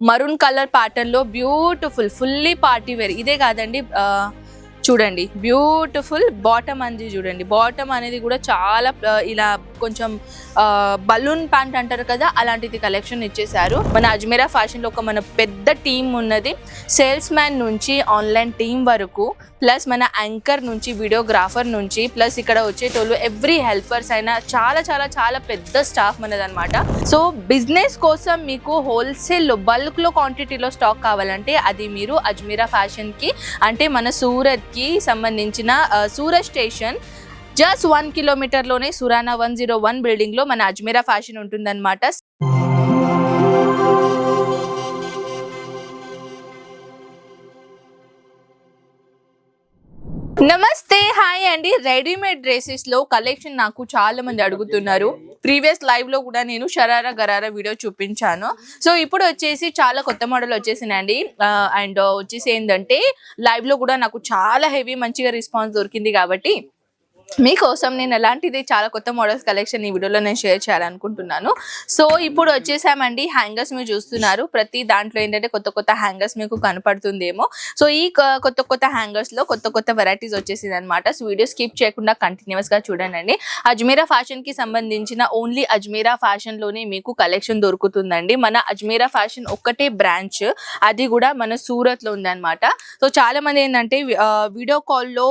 Maroon colour ప్యాటర్న్లో beautiful fully party wear ఇదే కాదండి ఆ, చూడండి బ్యూటిఫుల్ బాటమ్ అనేది చూడండి. బాటమ్ అనేది కూడా చాలా ఇలా కొంచెం బలూన్ ప్యాంట్ అంటారు కదా అలాంటిది కలెక్షన్ ఇచ్చేసారు మన అజ్మీరా ఫ్యాషన్లో ఒక మన పెద్ద టీం ఉన్నది. సేల్స్ మ్యాన్ నుంచి ఆన్లైన్ టీం వరకు ప్లస్ మన యాంకర్ నుంచి వీడియోగ్రాఫర్ నుంచి ప్లస్ ఇక్కడ వచ్చేటోళ్ళు ఎవ్రీ హెల్పర్స్ అయినా చాలా చాలా చాలా పెద్ద స్టాఫ్ మనది అనమాట సో బిజినెస్ కోసం మీకు హోల్సేల్ బల్క్లో క్వాంటిటీలో స్టాక్ కావాలంటే అది మీరు అజ్మీరా ఫ్యాషన్కి అంటే మన సూరత్కి సంబంధించిన సూరత్ స్టేషన్ జస్ట్ వన్ కిలోమీటర్లోనే సురానా వన్ జీరో వన్ బిల్డింగ్లో మన అజ్మీరా ఫ్యాషన్ ఉంటుందన్నమాట. నమస్తే హాయ్ అండి. రెడీమేడ్ డ్రెస్సెస్లో కలెక్షన్ నాకు చాలా మంది అడుగుతున్నారు. ప్రీవియస్ లైవ్లో కూడా నేను షరారా గరారా వీడియో చూపించాను. సో ఇప్పుడు వచ్చేసి చాలా కొత్త మోడల్ వచ్చేసినండి అండ్ వచ్చేసి ఏంటంటే లైవ్లో కూడా నాకు చాలా హెవీ మంచిగా రెస్పాన్స్ దొరికింది కాబట్టి మీకోసం నేను ఎలాంటిది చాలా కొత్త మోడల్స్ కలెక్షన్ ఈ వీడియోలో నేను షేర్ చేయాలనుకుంటున్నాను. సో ఇప్పుడు వచ్చేసామండి హ్యాంగర్స్ మీరు చూస్తున్నారు. ప్రతి దాంట్లో ఏంటంటే కొత్త కొత్త హ్యాంగర్స్ మీకు కనపడుతుందేమో. సో ఈ కొత్త కొత్త హ్యాంగర్స్లో కొత్త కొత్త వెరైటీస్ వచ్చేసింది అనమాట సో వీడియో స్కిప్ చేయకుండా కంటిన్యూస్గా చూడండి. అజ్మీరా ఫ్యాషన్కి సంబంధించిన ఓన్లీ అజ్మీరా ఫ్యాషన్లోనే మీకు కలెక్షన్ దొరుకుతుందండి. మన అజ్మీరా ఫ్యాషన్ ఒక్కటే బ్రాంచ్. అది కూడా మన సూరత్లో ఉందన్నమాట. సో చాలామంది ఏంటంటే వీడియో కాల్లో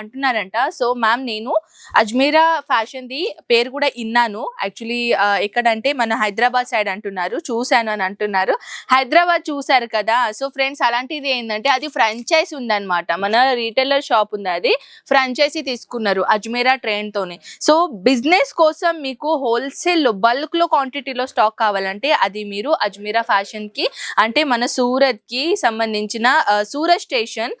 అంటున్నారంట. సో సో మ్యామ్ నేను అజ్మీరా ఫ్యాషన్ది పేరు కూడా ఇన్నాను. యాక్చువల్లీ ఎక్కడంటే మన హైదరాబాద్ సైడ్ అంటున్నారు. చూశాను అని అంటున్నారు. హైదరాబాద్ చూశారు కదా. సో ఫ్రెండ్స్ అలాంటిది ఏంటంటే అది ఫ్రాంచైజ్ ఉందన్నమాట. మన రీటైలర్ షాప్ ఉంది అది. ఫ్రాంచైజీ తీసుకున్నారు అజ్మీరా ట్రైన్తోనే సో బిజినెస్ కోసం మీకు హోల్సేల్ బల్క్లో క్వాంటిటీలో స్టాక్ కావాలంటే అది మీరు అజ్మీరా ఫ్యాషన్కి అంటే మన సూరత్కి సంబంధించిన సూరత్ స్టేషన్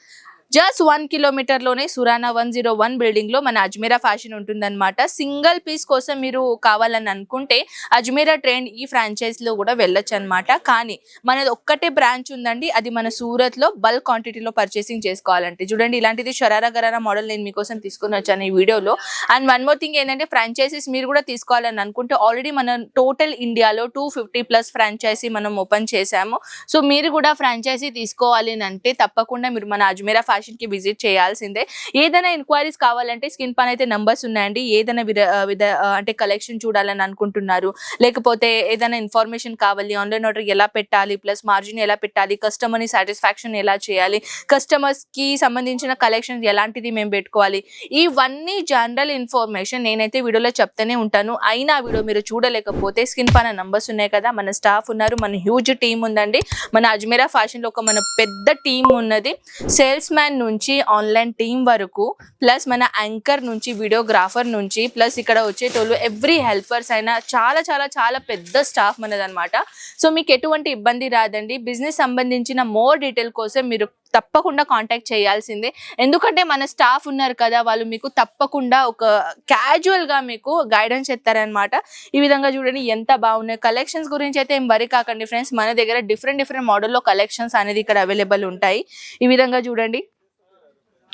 జస్ట్ వన్ కిలోమీటర్లోనే సురానా వన్ జీరో వన్ బిల్డింగ్లో మన అజ్మీరా ఫ్యాషన్ ఉంటుందన్నమాట. సింగిల్ పీస్ కోసం మీరు కావాలని అనుకుంటే అజ్మీరా ట్రెండ్ ఈ ఫ్రాంచైజ్లో కూడా వెళ్ళొచ్చు అనమాట కానీ మనది ఒక్కటే బ్రాంచ్ ఉందండి. అది మన సూరత్లో బల్క్ క్వాంటిటీలో పర్చేసింగ్ చేసుకోవాలంటే. చూడండి ఇలాంటిది షరారా గరారా మోడల్ నేను మీకోసం తీసుకుని వచ్చాను ఈ వీడియోలో. అండ్ వన్ మోర్ థింగ్ ఏంటంటే ఫ్రాంచైజీస్ మీరు కూడా తీసుకోవాలని అనుకుంటే ఆల్రెడీ మనం టోటల్ ఇండియాలో టూ ఫిఫ్టీ ప్లస్ ఫ్రాంచైజీ మనం ఓపెన్ చేశాము. సో మీరు కూడా ఫ్రాంచైజీ తీసుకోవాలి అని అంటే తప్పకుండా మీరు మన అజ్మీరా కి విజిట్ చేయాల్సిందే. ఏదైనా ఎంక్వైరీస్ కావాలంటే స్కిన్ పైన అయితే నంబర్స్ ఉన్నాయండి. ఏదైనా విధ అంటే కలెక్షన్ చూడాలని అనుకుంటున్నారు. లేకపోతే ఏదైనా ఇన్ఫర్మేషన్ కావాలి ఆన్లైన్ ఆర్డర్ ఎలా పెట్టాలి ప్లస్ మార్జిన్ ఎలా పెట్టాలి కస్టమర్ని సాటిస్ఫాక్షన్ ఎలా చేయాలి కస్టమర్స్కి సంబంధించిన కలెక్షన్ ఎలాంటిది మేము పెట్టుకోవాలి. ఇవన్నీ జనరల్ ఇన్ఫర్మేషన్ నేనైతే వీడియోలో చెప్తూనే ఉంటాను. అయినా వీడియో మీరు చూడలేకపోతే స్కిన్ పైన నంబర్స్ ఉన్నాయి కదా మన స్టాఫ్ ఉన్నారు మన హ్యూజ్ టీం ఉందండి. మన అజ్మీరా ఫ్యాషన్లో ఒక మన పెద్ద టీం ఉన్నది. సేల్స్ మ్యాన్ నుంచి ఆన్లైన్ టీం వరకు ప్లస్ మన యాంకర్ నుంచి వీడియోగ్రాఫర్ నుంచి ప్లస్ ఇక్కడ వచ్చేటోళ్ళు ఎవ్రీ హెల్పర్స్ అయినా చాలా చాలా చాలా పెద్ద స్టాఫ్ మనదనమాట సో మీకు ఎటువంటి ఇబ్బంది రాదండి. బిజినెస్ సంబంధించిన మోర్ డీటెయిల్ కోసం మీరు తప్పకుండా కాంటాక్ట్ చేయాల్సిందే. ఎందుకంటే మన స్టాఫ్ ఉన్నారు కదా వాళ్ళు మీకు తప్పకుండా ఒక క్యాజువల్గా మీకు గైడెన్స్ ఇస్తారనమాట ఈ విధంగా చూడండి ఎంత బాగున్నాయి. కలెక్షన్స్ గురించి అయితే ఏం వరి కాకండి ఫ్రెండ్స్. మన దగ్గర డిఫరెంట్ డిఫరెంట్ మోడల్లో కలెక్షన్స్ అనేది ఇక్కడ అవైలబుల్ ఉంటాయి. ఈ విధంగా చూడండి.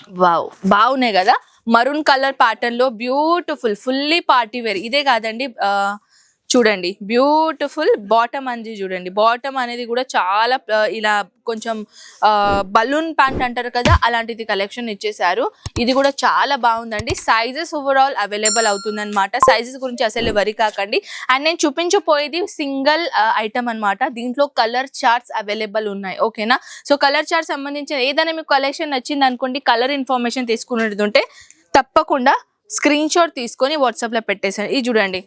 వావ్. బాగున్నాయి కదా. మరూన్ కలర్ ప్యాటర్న్లో బ్యూటిఫుల్ ఫుల్లీ పార్టీ వేర్. ఇదే కాదండి చూడండి బ్యూటిఫుల్ బాటమ్ అనేది చూడండి. బాటమ్ అనేది కూడా చాలా ఇలా కొంచెం బలూన్ ప్యాంట్ అంటారు కదా అలాంటిది కలెక్షన్ ఇచ్చేసారు ఇది కూడా చాలా బాగుందండి. సైజెస్ ఓవరాల్ అవైలబుల్ అవుతుందన్నమాట. సైజెస్ గురించి అసలు వరి కాకండి. అండ్ నేను చూపించపోయేది సింగిల్ ఐటమ్ అన్నమాట. దీంట్లో కలర్ చార్ట్స్ అవైలబుల్ ఉన్నాయి. ఓకేనా సో కలర్ చార్ట్ సంబంధించిన ఏదైనా మీకు కలెక్షన్ నచ్చింది అనుకోండి కలర్ ఇన్ఫర్మేషన్ తీసుకునేది ఉంటే తప్పకుండా స్క్రీన్ షాట్ తీసుకొని వాట్సాప్లో పెట్టేసాను ఇది చూడండి.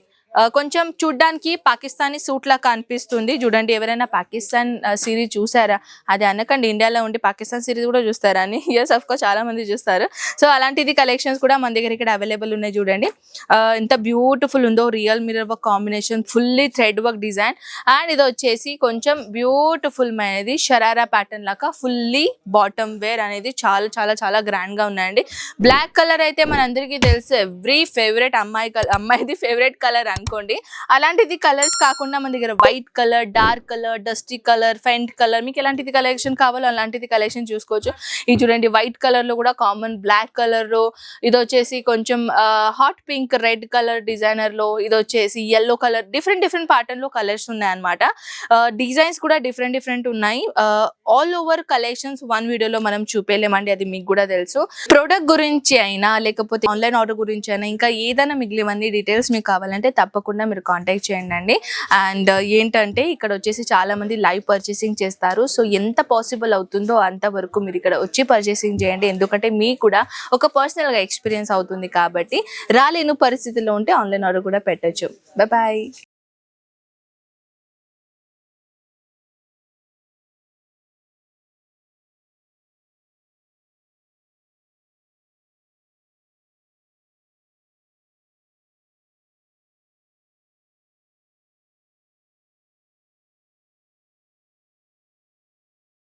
కొంచెం చూడ్డానికి పాకిస్తానీ సూట్ లాగా అనిపిస్తుంది చూడండి ఎవరైనా పాకిస్తాన్ సిరీస్ చూసారా? అది అనకండి ఇండియాలో ఉండి పాకిస్తాన్ సిరీస్ కూడా చూస్తారా అని. ఎస్ అఫ్ కోర్స్ చాలా మంది చూస్తారు. సో అలాంటిది కలెక్షన్స్ కూడా మన దగ్గర ఇక్కడ అవైలబుల్ ఉన్నాయి చూడండి. ఎంత బ్యూటిఫుల్ ఉందో real mirror work combination fully thread work design and ఇది వచ్చేసి కొంచెం బ్యూటిఫుల్ అనేది షరారా ప్యాటర్న్ లాగా ఫుల్లీ బాటమ్ వేర్ అనేది చాలా చాలా చాలా గ్రాండ్గా ఉన్నాయండి. బ్లాక్ కలర్ అయితే మనందరికీ తెలుసు. ఎవ్రీ ఫేవరెట్ అమ్మాయి అమ్మాయిది ఫేవరెట్ కలర్ అనుకోండి. అలాంటిది కలర్స్ కాకుండా మన దగ్గర white colour dark colour dusty colour faint colour మీకు ఎలాంటిది కలెక్షన్ కావాలో అలాంటిది కలెక్షన్ చూసుకోవచ్చు. ఇది చూడండి వైట్ కలర్లో కూడా కామన్ బ్లాక్ కలర్లో ఇది వచ్చేసి కొంచెం హాట్ పింక్ రెడ్ కలర్ డిజైనర్లో ఇది వచ్చేసి ఎల్లో కలర్ డిఫరెంట్ డిఫరెంట్ ప్యాటర్న్లో కలర్స్ ఉన్నాయన్నమాట. డిజైన్స్ కూడా డిఫరెంట్ డిఫరెంట్ ఉన్నాయి. ఆల్ ఓవర్ కలెక్షన్స్ వన్ వీడియోలో మనం చూపేలేమండి అది మీకు కూడా తెలుసు. ప్రోడక్ట్ గురించి అయినా లేకపోతే ఆన్లైన్ ఆర్డర్ గురించి అయినా ఇంకా ఏదైనా మిగిలివన్నీ డీటెయిల్స్ మీకు కావాలంటే తప్పకుండా మీరు కాంటాక్ట్ చేయండి అండి అండ్ uh, ఏంటంటే ఇక్కడ వచ్చేసి చాలా మంది లైవ్ పర్చేసింగ్ చేస్తారు. సో ఎంత పాసిబుల్ అవుతుందో అంతవరకు మీరు ఇక్కడ వచ్చి పర్చేసింగ్ చేయండి. ఎందుకంటే మీకు కూడా ఒక పర్సనల్గా ఎక్స్పీరియన్స్ అవుతుంది కాబట్టి రాలేను పరిస్థితిలో ఉంటే ఆన్లైన్ ఆర్డర్ కూడా పెట్టొచ్చు. బాయ్